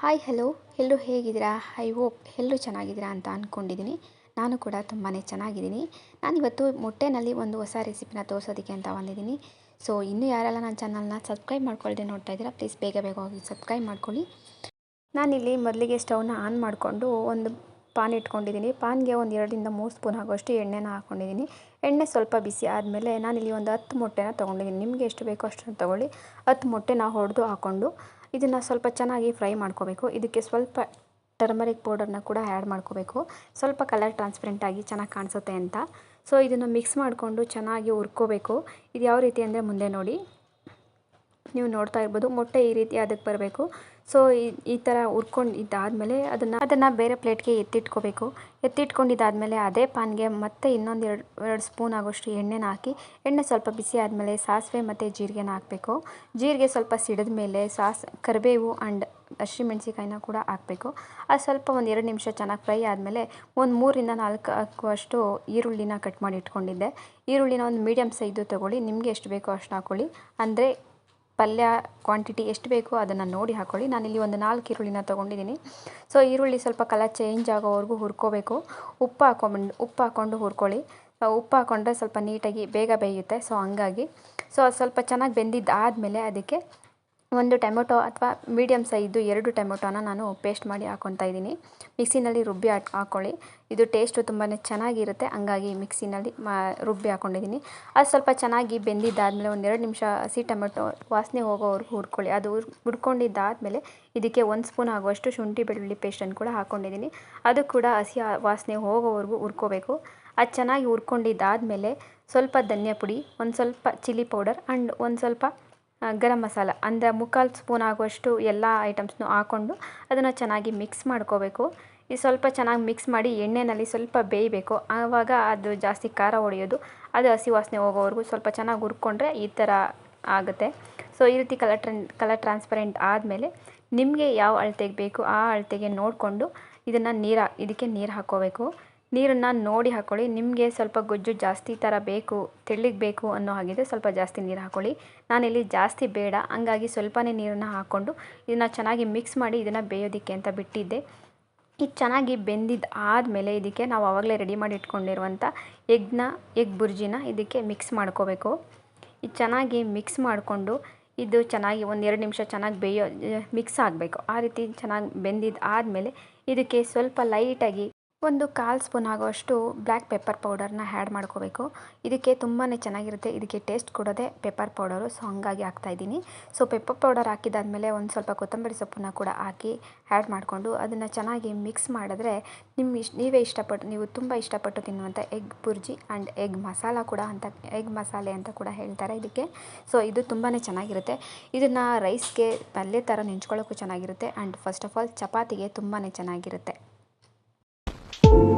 Hi hello ಎಲ್ಲರೂ ಹೇಗಿದ್ದೀರಾ? I hope ಎಲ್ಲರೂ ಚೆನ್ನಾಗಿದ್ದೀರಾ ಅಂತ ಅಂದ್ಕೊಂಡಿದ್ದೀನಿ ನಾನು ಕೂಡ ತುಂಬಾ ಚೆನ್ನಾಗಿದ್ದೀನಿ. ನಾನಿವತ್ತು ಮೊಟ್ಟೆನಲ್ಲಿ ಒಂದು ಹೊಸ ರೆಸಿಪಿನ ತೋರಿಸೋದಕ್ಕೆ ಅಂತ ಬಂದಿದ್ದೀನಿ. ಸೊ ಇನ್ನೂ ಯಾರೆಲ್ಲ ನನ್ನ ಚಾನಲ್ನ ಸಬ್ಸ್ಕ್ರೈಬ್ ಮಾಡ್ಕೊಳ್ಳಿ ನೋಡ್ತಾ ಇದ್ದೀರಾ ಪ್ಲೀಸ್ ಬೇಗ ಬೇಗ ಹೋಗಿ ಸಬ್ಸ್ಕ್ರೈಬ್ ಮಾಡ್ಕೊಳ್ಳಿ. ನಾನಿಲ್ಲಿ ಮೊದಲಿಗೆ ಸ್ಟವ್ನ ಆನ್ ಮಾಡಿಕೊಂಡು ಒಂದು ಪಾನ್ ಇಟ್ಕೊಂಡಿದ್ದೀನಿ. ಪಾನ್ಗೆ ಒಂದು ಎರಡರಿಂದ ಮೂರು ಸ್ಪೂನ್ ಆಗೋಷ್ಟು ಎಣ್ಣೆನ ಹಾಕ್ಕೊಂಡಿದ್ದೀನಿ ಎಣ್ಣೆ ಸ್ವಲ್ಪ ಬಿಸಿ ಆದಮೇಲೆ ನಾನಿಲ್ಲಿ ಒಂದು ಹತ್ತು ಮೊಟ್ಟೆನ ತೊಗೊಂಡಿದ್ದೀನಿ. ನಿಮಗೆ ಎಷ್ಟು ಬೇಕೋ ಅಷ್ಟನ್ನು ತೊಗೊಳ್ಳಿ. ಹತ್ತು ಮೊಟ್ಟೆನ ಹೊಡೆದು ಹಾಕ್ಕೊಂಡು ಇದನ್ನು ಸ್ವಲ್ಪ ಚೆನ್ನಾಗಿ ಫ್ರೈ ಮಾಡ್ಕೋಬೇಕು. ಇದಕ್ಕೆ ಸ್ವಲ್ಪ ಟರ್ಮರಿಕ್ ಪೌಡರ್ನ ಕೂಡ ಆ್ಯಡ್ ಮಾಡ್ಕೋಬೇಕು. ಸ್ವಲ್ಪ ಕಲರ್ ಟ್ರಾನ್ಸ್ಪರೆಂಟಾಗಿ ಚೆನ್ನಾಗಿ ಕಾಣಿಸುತ್ತೆ ಅಂತ. ಸೊ ಇದನ್ನು ಮಿಕ್ಸ್ ಮಾಡಿಕೊಂಡು ಚೆನ್ನಾಗಿ ಉರ್ಕೋಬೇಕು ಇದು ಯಾವ ರೀತಿ ಅಂದರೆ ಮುಂದೆ ನೋಡಿ. ನೀವು ನೋಡ್ತಾ ಇರ್ಬೋದು ಮೊಟ್ಟೆ ಈ ರೀತಿ ಅದಕ್ಕೆ ಬರಬೇಕು. ಸೊ ಈ ಈ ಥರ ಹುರ್ಕೊಂಡು ಇದಾದಮೇಲೆ ಅದನ್ನು ಅದನ್ನು ಬೇರೆ ಪ್ಲೇಟ್ಗೆ ಎತ್ತಿಟ್ಕೋಬೇಕು. ಎತ್ತಿಟ್ಕೊಂಡಿದ್ದಾದಮೇಲೆ ಅದೇ ಪಾನ್ಗೆ ಮತ್ತೆ ಇನ್ನೊಂದು ಎರಡು ಎರಡು ಸ್ಪೂನ್ ಆಗೋಷ್ಟು ಎಣ್ಣೆನ ಹಾಕಿ, ಎಣ್ಣೆ ಸ್ವಲ್ಪ ಬಿಸಿ ಆದಮೇಲೆ ಸಾಸಿವೆ ಮತ್ತು ಜೀರಿಗೆನ ಹಾಕಬೇಕು. ಜೀರಿಗೆ ಸ್ವಲ್ಪ ಸಿಡಿದ ಮೇಲೆ ಸಾಸ್, ಕರಿಬೇವು ಆ್ಯಂಡ್ ಹಸಿಮೆಣ್ಸಿಕಾಯಿನ ಕೂಡ ಹಾಕಬೇಕು. ಅದು ಸ್ವಲ್ಪ ಒಂದು ಎರಡು ನಿಮಿಷ ಚೆನ್ನಾಗಿ ಫ್ರೈ ಆದಮೇಲೆ ಒಂದು ಮೂರಿಂದ ನಾಲ್ಕು ಹಾಕುವಷ್ಟು ಈರುಳ್ಳಿನ ಕಟ್ ಮಾಡಿ ಇಟ್ಕೊಂಡಿದ್ದೆ. ಈರುಳ್ಳಿನ ಒಂದು ಮೀಡಿಯಮ್ ಸೈಜು ತೊಗೊಳ್ಳಿ, ನಿಮಗೆ ಎಷ್ಟು ಬೇಕೋ ಅಷ್ಟು ಹಾಕ್ಕೊಳ್ಳಿ ಅಂದರೆ ಪಲ್ಯ ಕ್ವಾಂಟಿಟಿ ಎಷ್ಟು ಬೇಕೋ ಅದನ್ನು ನೋಡಿ ಹಾಕ್ಕೊಳ್ಳಿ ನಾನಿಲ್ಲಿ ಒಂದು ನಾಲ್ಕು ಈರುಳ್ಳಿನ ತೊಗೊಂಡಿದ್ದೀನಿ. ಸೊ ಈರುಳ್ಳಿ ಸ್ವಲ್ಪ ಕಲರ್ ಚೇಂಜ್ ಆಗೋವರೆಗೂ ಹುರ್ಕೋಬೇಕು. ಉಪ್ಪು ಹಾಕೊಂಡು, ಉಪ್ಪು ಹಾಕ್ಕೊಂಡು ಹುರ್ಕೊಳ್ಳಿ. ಉಪ್ಪು ಹಾಕ್ಕೊಂಡ್ರೆ ಸ್ವಲ್ಪ ನೀಟಾಗಿ ಬೇಗ ಬೇಯುತ್ತೆ. ಸೊ ಹಂಗಾಗಿ. ಸೊ ಸ್ವಲ್ಪ ಚೆನ್ನಾಗಿ ಬೆಂದಿದ್ದಾದಮೇಲೆ ಅದಕ್ಕೆ ಒಂದು ಟೊಮೊಟೊ ಅಥವಾ ಮೀಡಿಯಮ್ ಸೈಜು ಎರಡು ಟೊಮೊಟೊನ ನಾನು ಪೇಸ್ಟ್ ಮಾಡಿ ಹಾಕ್ಕೊತಾ ಇದ್ದೀನಿ. ಮಿಕ್ಸಿನಲ್ಲಿ ರುಬ್ಬಿ ಹಾಕ್ ಹಾಕ್ಕೊಳ್ಳಿ ಇದು ಟೇಸ್ಟು ತುಂಬಾ ಚೆನ್ನಾಗಿರುತ್ತೆ. ಹಂಗಾಗಿ ಮಿಕ್ಸಿನಲ್ಲಿ ಮಾ, ರುಬ್ಬಿ ಹಾಕ್ಕೊಂಡಿದ್ದೀನಿ ಅದು ಸ್ವಲ್ಪ ಚೆನ್ನಾಗಿ ಬೆಂದಿದ್ದಾದಮೇಲೆ ಒಂದೆರಡು ನಿಮಿಷ ಹಸಿ ಟೊಮೊಟೊ ವಾಸನೆ ಹೋಗೋವರೆಗೂ ಹುರ್ಕೊಳ್ಳಿ. ಅದು ಹುರ್, ಹುರ್ಕೊಂಡಿದ್ದಾದಮೇಲೆ ಇದಕ್ಕೆ ಒಂದು ಸ್ಪೂನ್ ಆಗುವಷ್ಟು ಶುಂಠಿ ಬೆಳ್ಳುಳ್ಳಿ ಪೇಸ್ಟನ್ನು ಕೂಡ ಹಾಕ್ಕೊಂಡಿದ್ದೀನಿ ಅದು ಕೂಡ ಹಸಿ ವಾಸನೆ ಹೋಗೋವರೆಗೂ ಹುರ್ಕೋಬೇಕು. ಅದು ಚೆನ್ನಾಗಿ ಹುರ್ಕೊಂಡಿದ್ದಾದಮೇಲೆ ಸ್ವಲ್ಪ ಧನಿಯಾ ಪುಡಿ ಒಂದು ಸ್ವಲ್ಪ ಚಿಲ್ಲಿ ಪೌಡರ್ ಆ್ಯಂಡ್ ಒಂದು ಸ್ವಲ್ಪ ಗರಂ ಮಸಾಲ ಅಂದರೆ ಮುಕ್ಕಾಲು ಸ್ಪೂನ್ ಆಗುವಷ್ಟು ಎಲ್ಲ ಐಟಮ್ಸ್ನು ಹಾಕ್ಕೊಂಡು ಅದನ್ನು ಚೆನ್ನಾಗಿ ಮಿಕ್ಸ್ ಮಾಡ್ಕೋಬೇಕು. ಈ ಸ್ವಲ್ಪ ಚೆನ್ನಾಗಿ ಮಿಕ್ಸ್ ಮಾಡಿ ಎಣ್ಣೆಯಲ್ಲಿ ಸ್ವಲ್ಪ ಬೇಯಬೇಕು. ಆವಾಗ ಅದು ಜಾಸ್ತಿ ಖಾರ ಹೊಡೆಯೋದು, ಅದು ಹಸಿ ವಾಸನೆ ಹೋಗೋವರೆಗೂ ಸ್ವಲ್ಪ ಚೆನ್ನಾಗಿ ಹುರ್ಕೊಂಡ್ರೆ ಈ ಥರ ಆಗುತ್ತೆ. ಸೊ ಈ ರೀತಿ ಕಲರ್ ಟ್ರನ್ ಕಲರ್ ಟ್ರಾನ್ಸ್ಪರೆಂಟ್ ಆದಮೇಲೆ ನಿಮಗೆ ಯಾವ ಅಳತೆಗೆ ಬೇಕು ಆ ಅಳತೆಗೆ ನೋಡಿಕೊಂಡು ಇದನ್ನು ನೀರು, ಇದಕ್ಕೆ ನೀರು ಹಾಕ್ಕೋಬೇಕು ನೀರನ್ನು ನೋಡಿ ಹಾಕ್ಕೊಳ್ಳಿ ನಿಮಗೆ ಸ್ವಲ್ಪ ಗೊಜ್ಜು ಜಾಸ್ತಿ ಥರ ಬೇಕು, ತೆಳ್ಳಗೆ ಬೇಕು ಅನ್ನೋ ಹಾಗಿದ್ರೆ ಸ್ವಲ್ಪ ಜಾಸ್ತಿ ನೀರು ಹಾಕ್ಕೊಳ್ಳಿ ನಾನಿಲ್ಲಿ ಜಾಸ್ತಿ ಬೇಡ, ಹಂಗಾಗಿ ಸ್ವಲ್ಪನೇ ನೀರನ್ನು ಹಾಕ್ಕೊಂಡು ಇದನ್ನು ಚೆನ್ನಾಗಿ ಮಿಕ್ಸ್ ಮಾಡಿ ಇದನ್ನು ಬೇಯೋದಕ್ಕೆ ಅಂತ ಬಿಟ್ಟಿದ್ದೆ. ಇದು ಚೆನ್ನಾಗಿ ಬೆಂದಿದ್ದು ಆದಮೇಲೆ ಇದಕ್ಕೆ ನಾವು ಆವಾಗಲೇ ರೆಡಿ ಮಾಡಿ ಇಟ್ಕೊಂಡಿರುವಂಥ ಎಗ್ನ ಎಗ್ ಬುರ್ಜಿನ ಇದಕ್ಕೆ ಮಿಕ್ಸ್ ಮಾಡ್ಕೋಬೇಕು. ಇದು ಚೆನ್ನಾಗಿ ಮಿಕ್ಸ್ ಮಾಡಿಕೊಂಡು ಇದು ಚೆನ್ನಾಗಿ ಒಂದು ಎರಡು ನಿಮಿಷ ಚೆನ್ನಾಗಿ ಬೇಯೋ ಮಿಕ್ಸ್ ಆಗಬೇಕು. ಆ ರೀತಿ ಚೆನ್ನಾಗಿ ಬೆಂದಿದ್ದು ಆದಮೇಲೆ ಇದಕ್ಕೆ ಸ್ವಲ್ಪ ಲೈಟಾಗಿ ಒಂದು ಕಾಲು ಸ್ಪೂನ್ ಆಗೋಷ್ಟು ಬ್ಲ್ಯಾಕ್ ಪೆಪ್ಪರ್ ಪೌಡರ್ನ ಆ್ಯಡ್ ಮಾಡ್ಕೋಬೇಕು. ಇದಕ್ಕೆ ತುಂಬಾ ಚೆನ್ನಾಗಿರುತ್ತೆ. ಇದಕ್ಕೆ ಟೇಸ್ಟ್ ಕೊಡೋದೇ ಪೆಪ್ಪರ್ ಪೌಡರು. ಸೊ, ಹಂಗಾಗಿ ಹಾಕ್ತಾಯಿದ್ದೀನಿ ಸೊ, ಪೆಪ್ಪರ್ ಪೌಡರ್ ಹಾಕಿದಾದ್ಮೇಲೆ ಒಂದು ಸ್ವಲ್ಪ ಕೊತ್ತಂಬರಿ ಸೊಪ್ಪನ್ನ ಕೂಡ ಹಾಕಿ ಆ್ಯಡ್ ಮಾಡಿಕೊಂಡು ಅದನ್ನು ಚೆನ್ನಾಗಿ ಮಿಕ್ಸ್ ಮಾಡಿದ್ರೆ ನಿಮ್ಮ ಇಷ್ಟ ನೀವೇ ಇಷ್ಟಪಟ್ಟು ನೀವು ತುಂಬ ಇಷ್ಟಪಟ್ಟು ತಿನ್ನುವಂಥ egg bhurji and egg masala ಕೂಡ ಅಂತ, ಎಗ್ ಮಸಾಲೆ ಅಂತ ಕೂಡ ಹೇಳ್ತಾರೆ ಇದಕ್ಕೆ. ಸೊ, ಇದು ತುಂಬಾ ಚೆನ್ನಾಗಿರುತ್ತೆ. ಇದನ್ನು ರೈಸ್ಗೆ ಪಲ್ಯ ಥರ ನೆಂಚ್ಕೊಳ್ಳೋಕ್ಕೂ ಚೆನ್ನಾಗಿರುತ್ತೆ ಆ್ಯಂಡ್ ಫಸ್ಟ್ ಆಫ್ ಆಲ್ ಚಪಾತಿಗೆ ತುಂಬಾ ಚೆನ್ನಾಗಿರುತ್ತೆ.